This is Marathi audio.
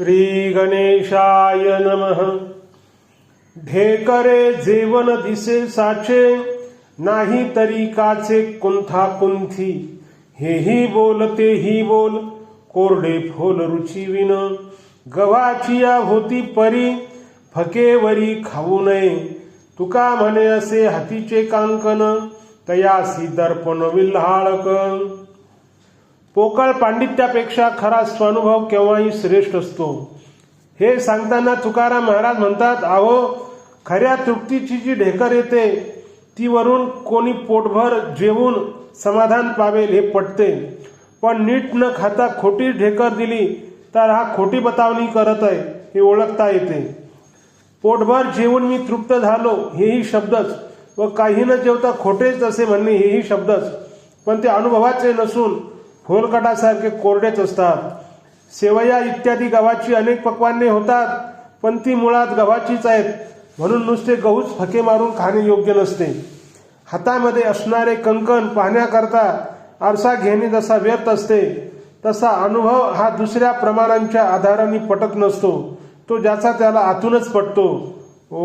श्री गणेशाय नमः। ढेकरे जेवण दिसे साचे नाही तरी काचे कुंथा कुंथी हेही बोल तेही बोल कोरडे फोल रुची विन गव्हाचिया होती परी फकेवरी खाऊ नये। तुका म्हणे असे हातीचे कांकन तयासी दर्पण विल्हाळक। पोकळ पांडित्यापेक्षा खरा स्वानुभव केव्हाही श्रेष्ठ असतो. हे सांगताना तुकाराम महाराज म्हणतात अहो खऱ्या तृप्तीची जी ढेकर येते ती वरून कोणी पोटभर जेवून समाधान पावेल हे पटते. पण नीट न खाता खोटी ढेकर दिली तर हा खोटी बतावणी करत आहे हे ओळखता येते. पोटभर जेवून मी तृप्त झालो हेही शब्दच. व काही न जेवता खोटेच असे म्हणणे हेही शब्दच. पण ते अनुभवाचे नसून फोलकटासारखे कोरडेच असतात. सेवया इत्यादी गव्हाची अनेक पक्वान्ने होतात पण ती मुळात गव्हाचीच आहेत. म्हणून नुसते गहूच फके मारून खाणे योग्य नसते. हातामध्ये असणारे कंकण पाहण्याकरता आरसा घेणे जसा व्यर्थ असते तसा अनुभव हा दुसऱ्या प्रमाणांच्या आधाराने पटत नसतो. तो ज्याचा त्याला आतूनच पटतो. ओ